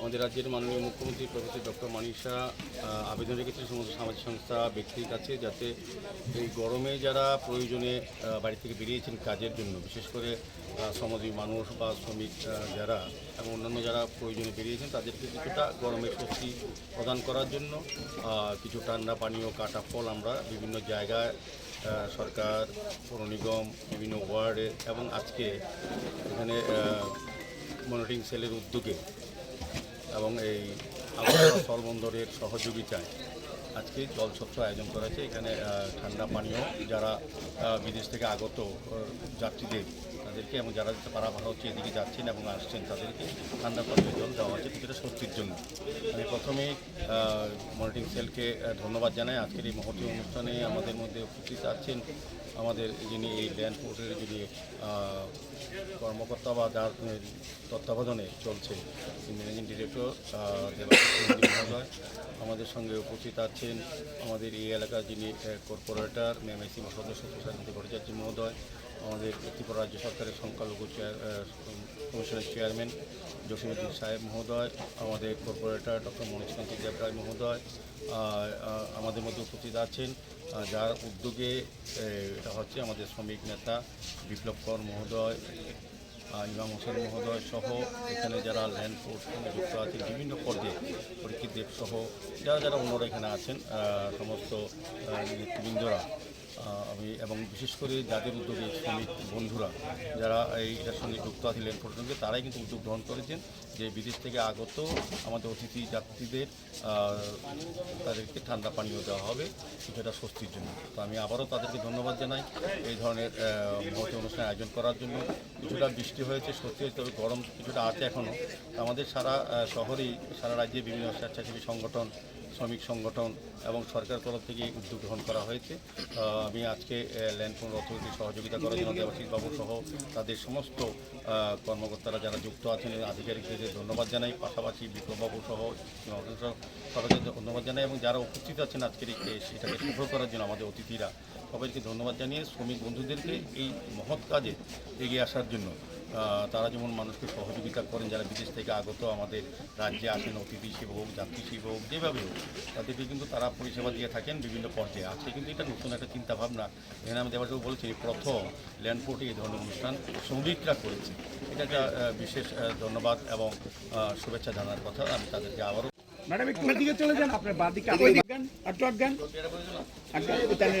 আমাদের রাজ্যের মাননীয় মুখ্যমন্ত্রী প্রফেসর ডক্টর মানিসা আবেদন রেখেছে সমস্ত সামাজিক সংস্থা ব্যক্তির কাছে যাতে এই গরমে যারা প্রয়োজনে বাড়ি থেকে বেরিয়েছেন কাজের জন্য, বিশেষ করে শ্রমজীবী মানুষ বা শ্রমিক যারা এবং অন্যান্য যারা প্রয়োজনে বেরিয়েছেন, তাদেরকে কিছুটা গরমের স্বস্তি প্রদান করার জন্য কিছু ঠান্ডা পানীয়, কাটা ফল আমরা বিভিন্ন জায়গায় সরকার, পৌর নিগম, বিভিন্ন ওয়ার্ডে এবং আজকে এখানে মনিটরিং সেলের উদ্যোগে এবং এই আলোচনা স্থলবন্দরের সহযোগিতায়। আজকে জল জলছত্র আয়োজন করা হয়েছে। এখানে ঠান্ডা পানীয় যারা বিদেশ থেকে আগত যাত্রীদের, তাদেরকে এবং যারা পাড়া ভাড়া হচ্ছে, এদিকে যাচ্ছেন এবং আসছেন, তাদেরকে ঠান্ডা পানীয় জল দেওয়া হচ্ছে কিছুটা স্বস্তির জন্য। আমি প্রথমেই মনিটরিং সেলকে ধন্যবাদ জানাই। আজকের এই মহতী অনুষ্ঠানে আমাদের মধ্যে উপস্থিত আছেন আমাদের যিনি এই ল্যান্ড পোর্টের যিনি কর্মকর্তা বা যার তত্ত্বাবধানে চলছে ম্যানেজিং ডিরেক্টর মহোদয় আমাদের সঙ্গে উপস্থিত আছেন আমাদের এই এলাকার যিনি কর্পোরেটর মেমআইসি সদস্য প্রশান্ত ভট্টাচার্য মহোদয়, আমাদের ত্রিপুরা রাজ্য সরকারের সংখ্যালঘু চেয়ার কমিশনের চেয়ারম্যান জসিমুদ্দিন সাহেব মহোদয়, আমাদের কর্পোরেটর ডক্টর মনোজকান্তি দেবরায় মহোদয় আমাদের মধ্যে উপস্থিত আছেন যার উদ্যোগে এটা হচ্ছে আমাদের শ্রমিক নেতা বিপ্লব কর মহোদয় ইমাম হোসেন মহোদয় সহ এখানে যারা ল্যান্ড ফোর্স যুক্ত আছেন, বিভিন্ন পর্যায়ে পরীক্ষিত সহ, যারা যারা অন্যরা এখানে আছেন সমস্ত নেতৃবৃন্দরা আমি এবং বিশেষ করে যাদের উদ্যোগে শ্রমিক বন্ধুরা যারা এইটার সঙ্গে যুক্ত আছেন ফোর্সের সঙ্গে তারাই কিন্তু উদ্যোগ গ্রহণ করেছেন যে বিদেশ থেকে আগত আমাদের অতিথি যাত্রীদের তাদেরকে ঠান্ডা পানীয় দেওয়া হবে, কিছুটা স্বস্তির জন্য। তো আমি আবারও তাদেরকে ধন্যবাদ জানাই এই ধরনের মহতি অনুষ্ঠান আয়োজন করার জন্য। কিছুটা বৃষ্টি হয়েছে স্বস্তি হয়েছে, তবে গরম কিছুটা আছে এখনও আমাদের সারা শহরেই, সারা রাজ্যে বিভিন্ন স্বেচ্ছাসেবী সংগঠন শ্রমিক সংগঠন এবং সরকার তরফ থেকে উদ্যোগ গ্রহণ করা হয়েছে। আমি আজকে ল্যান্ডফোন অথরিটির সহযোগিতা করার জন্য দেবাশিস বাবু সহ তাদের সমস্ত কর্মকর্তারা যারা যুক্ত আছেন আধিকারিকদের ধন্যবাদ জানাই। পাশাপাশি বিপ্লববাবু সহ সবাইকে ধন্যবাদ জানাই এবং যারা উপস্থিত আছেন আজকের এই সেটাকে সফল করার জন্য আমাদের অতিথিরা, সবাইকে ধন্যবাদ জানিয়ে শ্রমিক বন্ধুদেরকে এই মহৎ কাজে এগিয়ে আসার জন্য তারা যেমন মানুষকে সহযোগিতা করেন যারা বিদেশ থেকে আগত আমাদের রাজ্যে আসেন অতিথি হিসেবে হোক যাত্রী হিসেবে হোক যেভাবে হোক তাদেরকে কিন্তু তারা পরিষেবা দিয়ে থাকেন বিভিন্ন পর্যায়ে। আছে কিন্তু এটা নতুন একটা চিন্তাভাবনা। এখানে আমি দেবাটাও বলেছি প্রথম ল্যান্ডপোর্টে এই ধরনের অনুষ্ঠান শ্রমিকরা করেছে। এটা একটা বিশেষ ধন্যবাদ এবং শুভেচ্ছা জানার কথা। আমি তাদেরকে আবারও ম্যাডাম একটু দিকে চলে যান আপনার আচ্ছা, তাহলে